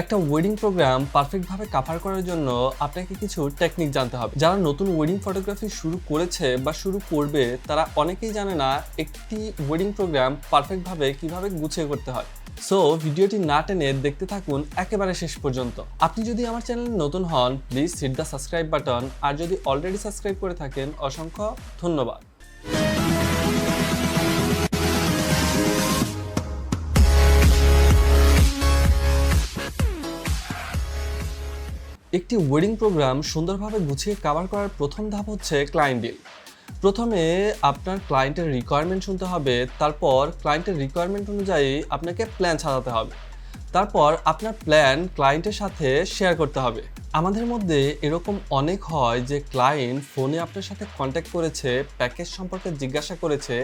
একটা wedding programme পারফেক্টভাবে cover করার জন্য আপনাকে কিছু টেকনিক জানতে হবে। যারা নতুন ওয়েডিং ফটোগ্রাফি শুরু করেছে বা শুরু করবে, তারা অনেকেই জানে না একটি ওয়েডিং প্রোগ্রাম পারফেক্টভাবে কীভাবে গুছিয়ে করতে হয়। সো ভিডিওটি না টেনে দেখতে থাকুন একেবারে শেষ পর্যন্ত। আপনি যদি আমার চ্যানেলে নতুন হন please hit the subscribe button আর যদি অলরেডি সাবস্ক্রাইব করে থাকেন, অসংখ্য ধন্যবাদ। একটি ওয়েডিং প্রোগ্রাম সুন্দরভাবে গুছিয়ে কাভার করার প্রথম ধাপ হচ্ছে ক্লায়েন্ট ডিল প্রথমে আপনার ক্লায়েন্টের রিকোয়ারমেন্ট শুনতে হবে, তারপর ক্লায়েন্টের রিকোয়ারমেন্ট অনুযায়ী আপনাকে প্ল্যান সাজাতে হবে। তারপর আপনার প্ল্যান ক্লায়েন্টের সাথে শেয়ার করতে হবে। আমাদের মধ্যে এরকম অনেক হয় যে ক্লায়েন্ট ফোনে আপনার সাথে কন্ট্যাক্ট করেছে প্যাকেজ সম্পর্কে জিজ্ঞাসা করেছে,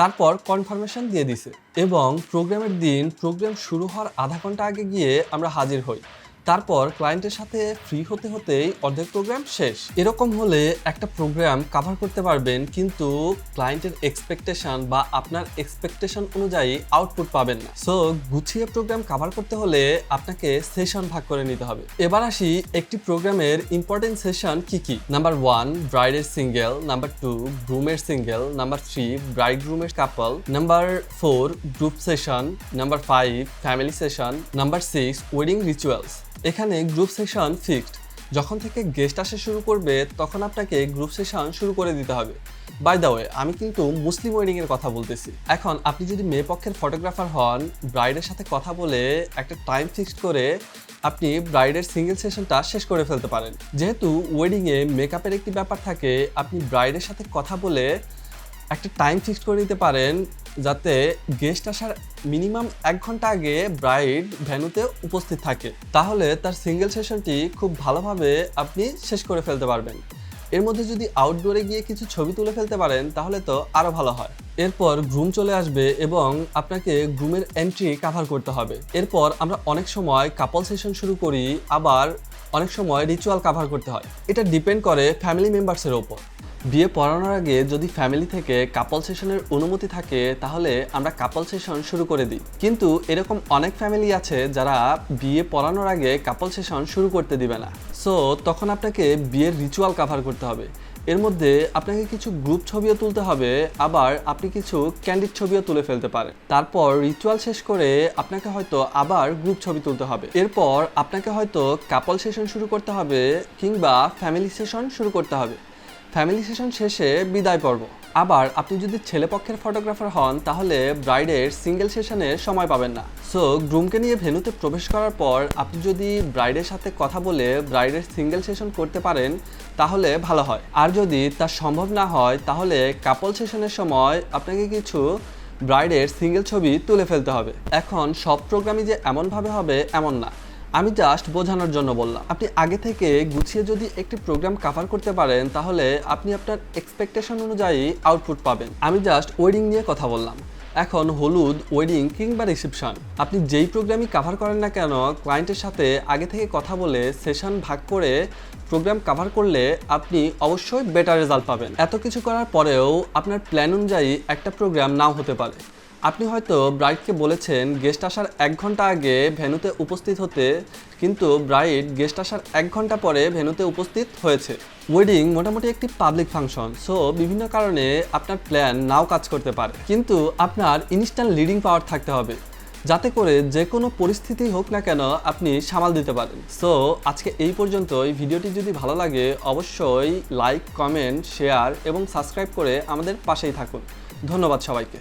তারপর কনফার্মেশন দিয়ে দিছে এবং প্রোগ্রামের দিন প্রোগ্রাম শুরু হওয়ার আধা ঘণ্টা আগে গিয়ে আমরা হাজির হই। তারপর ক্লায়েন্টের সাথে ফ্রি হতে হতেই অর্ধেক প্রোগ্রাম শেষ। এরকম হলে একটা প্রোগ্রাম কাভার করতে পারবেন, কিন্তু ক্লায়েন্টের এক্সপেকটেশন বা আপনার এক্সপেকটেশন অনুযায়ী আউটপুট পাবেন না। সো গুছিয়ে প্রোগ্রাম কাভার করতে হলে আপনাকে সেশন ভাগ করে নিতে হবে। এবার আসি একটি প্রোগ্রামের ইম্পর্টেন্ট সেশন কি কি? নাম্বার ওয়ান ব্রাইডের সিঙ্গেল নাম্বার টু গ্রুমের single number three bride গ্রুমের couple number four group session number five family session number six wedding rituals এখানে গ্রুপ সেশন ফিক্সড যখন থেকে গেস্ট আসা শুরু করবে, তখন আপনাকে গ্রুপ সেশন শুরু করে দিতে হবে। বাই দ্য ওয়ে আমি কিন্তু মুসলিম ওয়েডিং এর কথা বলতেছি। এখন আপনি যদি মেয়ে পক্ষের ফটোগ্রাফার হন ব্রাইডের সাথে কথা বলে একটা টাইম ফিক্সড করে আপনি ব্রাইডের সিঙ্গেল সেশনটা শেষ করে ফেলতে পারেন। যেহেতু ওয়েডিংয়ে মেকআপের একটি ব্যাপার থাকে, আপনি ব্রাইডের সাথে কথা বলে একটা টাইম ফিক্সড করে দিতে পারেন। যাতে গেস্ট আসার মিনিমাম এক ঘণ্টা আগে ব্রাইড ভ্যানুতে উপস্থিত থাকে। তাহলে তার সিঙ্গেল সেশনটি খুব ভালোভাবে আপনি শেষ করে ফেলতে পারবেন। এর মধ্যে যদি আউটডোরে গিয়ে কিছু ছবি তুলে ফেলতে পারেন, তাহলে তো আরও ভালো হয়। এরপর গ্রুম চলে আসবে এবং আপনাকে গ্রুমের এন্ট্রি কাভার করতে হবে। এরপর আমরা অনেক সময় কাপল সেশন শুরু করি, আবার অনেক সময় রিচুয়াল কাভার করতে হয়। এটা ডিপেন্ড করে ফ্যামিলি মেম্বার্সের ওপর। বিয়ে পড়ানোর আগে যদি ফ্যামিলি থেকে কাপল সেশনের অনুমতি থাকে, তাহলে আমরা কাপল সেশন শুরু করে দিই। কিন্তু এরকম অনেক ফ্যামিলি আছে যারা বিয়ে পড়ানোর আগে কাপল সেশন শুরু করতে দিবে না। সো তখন আপনাকে বিয়ের রিচুয়াল কাভার করতে হবে। এর মধ্যে আপনাকে কিছু গ্রুপ ছবিও তুলতে হবে, আবার আপনি কিছু ক্যান্ডিড ছবিও তুলে ফেলতে পারেন তারপর রিচুয়াল শেষ করে আপনাকে হয়তো আবার গ্রুপ ছবি তুলতে হবে। এরপর আপনাকে হয়তো কাপল সেশন শুরু করতে হবে, কিংবা ফ্যামিলি সেশন শুরু করতে হবে। ফ্যামিলি সেশন শেষে বিদায় পর্ব। আবার আপনি যদি ছেলেপক্ষের ফটোগ্রাফার হন, তাহলে ব্রাইডের সিঙ্গেল সেশনে সময় পাবেন না। সো গ্রুমকে নিয়ে ভেনুতে প্রবেশ করার পর আপনি যদি ব্রাইডের সাথে কথা বলে ব্রাইডের সিঙ্গেল সেশন করতে পারেন, তাহলে ভালো হয়। আর যদি তা সম্ভব না হয়, তাহলে কাপল সেশনের সময় আপনাকে কিছু ব্রাইডের সিঙ্গেল ছবি তুলে ফেলতে হবে। এখন সব প্রোগ্রামই যে এমনভাবে হবে, এমন না। আমি জাস্ট বোঝানোর জন্য বললাম। আপনি আগে থেকে গুছিয়ে যদি একটি প্রোগ্রাম কাভার করতে পারেন, তাহলে আপনি আপনার এক্সপেকটেশন অনুযায়ী আউটপুট পাবেন। আমি জাস্ট ওয়েডিং নিয়ে কথা বললাম। এখন হলুদ ওয়েডিং কিংবা রিসেপশন আপনি যেই প্রোগ্রামই কাভার করেন না কেন ক্লায়েন্টের সাথে আগে থেকে কথা বলে সেশন ভাগ করে প্রোগ্রাম কাভার করলে আপনি অবশ্যই বেটার রেজাল্ট পাবেন। এত কিছু করার পরেও আপনার প্ল্যান অনুযায়ী একটা প্রোগ্রাম নাও হতে পারে। আপনি হয়তো ব্রাইডকে বলেছেন, গেস্ট আসার এক ঘণ্টা আগে ভেনুতে উপস্থিত হতে। কিন্তু ব্রাইড গেস্ট আসার এক ঘণ্টা পরে ভেনুতে উপস্থিত হয়েছে। ওয়েডিং মোটামুটি একটি পাবলিক ফাংশন, সো বিভিন্ন কারণে আপনার প্ল্যান নাও কাজ করতে পারে। কিন্তু আপনার ইনস্ট্যান্ট লিডিং পাওয়ার থাকতে হবে, যাতে করে যে কোনো পরিস্থিতি হোক না কেন আপনি সামাল দিতে পারেন। সো আজকে এই পর্যন্তই। ভিডিওটি যদি ভালো লাগে, অবশ্যই লাইক, কমেন্ট, শেয়ার এবং সাবস্ক্রাইব করে আমাদের পাশেই থাকুন। ধন্যবাদ সবাইকে।